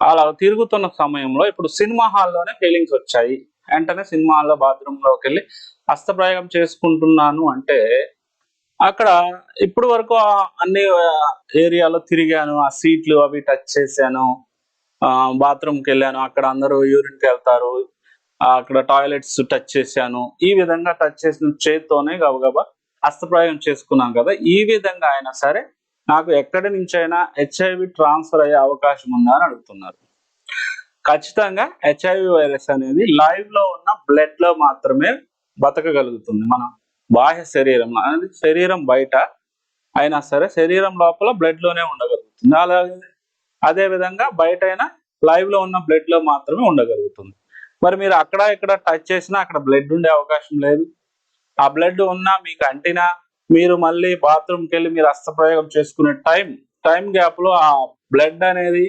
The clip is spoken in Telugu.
అలా తిరుగుతున్న సమయంలో ఇప్పుడు సినిమా హాల్లోనే ఫీలింగ్స్ వచ్చాయి. వెంటనే సినిమా హాల్లో బాత్రూమ్లోకి వెళ్ళి హస్తప్రయోగం చేసుకుంటున్నాను అంటే అక్కడ ఇప్పుడు వరకు అన్ని ఏరియాలో తిరిగాను. ఆ సీట్లు అవి టచ్ చేశాను. బాత్రూమ్కి వెళ్ళాను. అక్కడ అందరూ యూరిన్కి వెళ్తారు. అక్కడ టాయిలెట్స్ టచ్ చేశాను. ఈ విధంగా టచ్ చేసిన చేత్తోనే గబగబా హస్తప్రయోగం చేసుకున్నాం కదా. ఈ విధంగా అయినా సరే నాకు ఎక్కడి నుంచైనా హెచ్ఐవి ట్రాన్స్ఫర్ అయ్యే అవకాశం ఉందా అని అడుగుతున్నారు. ఖచ్చితంగా హెచ్ఐవి వైరస్ అనేది లైవ్లో ఉన్న బ్లడ్లో మాత్రమే బతకగలుగుతుంది. మన బాహ్య శరీరంలో అనేది శరీరం బయట అయినా సరే శరీరం లోపల బ్లడ్లోనే ఉండగలుగుతుంది. అలాగే అదే విధంగా బయట అయినా లైవ్లో ఉన్న బ్లడ్లో మాత్రమే ఉండగలుగుతుంది. మరి మీరు అక్కడ ఇక్కడ టచ్ చేసినా అక్కడ బ్లడ్ ఉండే అవకాశం లేదు. ఆ బ్లడ్ ఉన్నా మీకు అంటినా మీరు మళ్ళీ బాత్రూమ్కి వెళ్ళి మీరు అస్త్రప్రయోగం చేసుకునే టైం టైం గ్యాప్లో ఆ బ్లడ్ అనేది